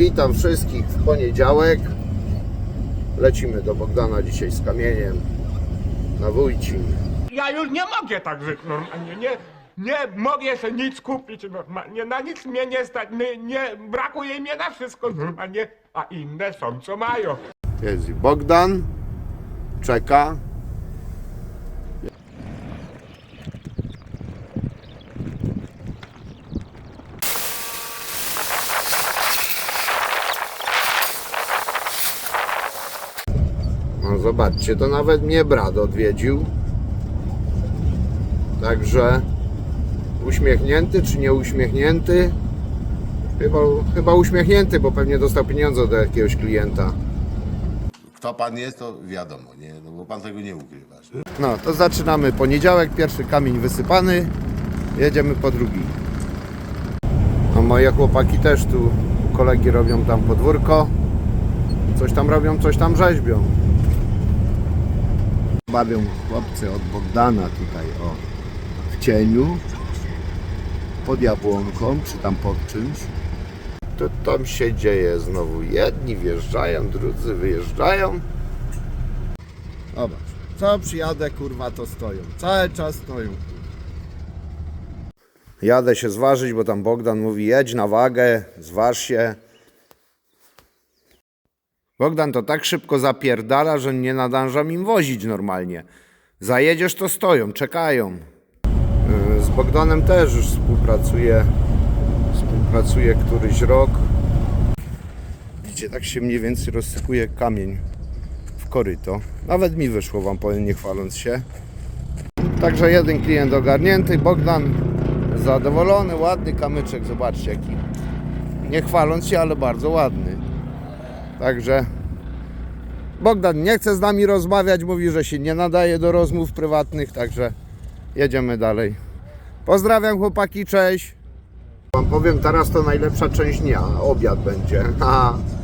Witam wszystkich w poniedziałek. Lecimy do Bogdana dzisiaj z kamieniem na Wójcin. Ja już nie mogę tak żyć normalnie, nie, nie mogę się nic kupić normalnie, na nic mnie nie stać, nie, nie, brakuje mnie na wszystko normalnie, a inne są co mają. Jest i Bogdan, czeka. Zobaczcie, to nawet mnie brat odwiedził. Także uśmiechnięty czy nie uśmiechnięty? Chyba, chyba uśmiechnięty, bo pewnie dostał pieniądze od jakiegoś klienta. Kto pan jest, to wiadomo, nie? No bo pan tego nie ukrywa. że- No, to zaczynamy poniedziałek, pierwszy kamień wysypany, jedziemy po drugi. No moje chłopaki też tu, kolegi robią tam podwórko, coś tam robią, coś tam rzeźbią. Bawią chłopcy od Bogdana tutaj, o, w cieniu, pod jabłonką, czy tam pod czymś. To tam się dzieje znowu, jedni wjeżdżają, drudzy wyjeżdżają. Zobacz, co przyjadę, kurwa, to stoją. Cały czas stoją. Jadę się zważyć, bo tam Bogdan mówi, jedź na wagę, zważ się. Bogdan to tak szybko zapierdala, że nie nadążam im wozić normalnie. Zajedziesz, to stoją, czekają. Yy, Z Bogdanem też już współpracuję, współpracuję któryś rok. Widzicie, tak się mniej więcej rozsypuje kamień w koryto. Nawet mi wyszło, wam powiem, nie chwaląc się. Także jeden klient ogarnięty, Bogdan zadowolony, ładny kamyczek, zobaczcie jaki. Nie chwaląc się, ale bardzo ładny. Także Bogdan nie chce z nami rozmawiać, mówi, że się nie nadaje do rozmów prywatnych, także jedziemy dalej. Pozdrawiam chłopaki, cześć. Wam powiem, teraz to najlepsza część dnia, obiad będzie.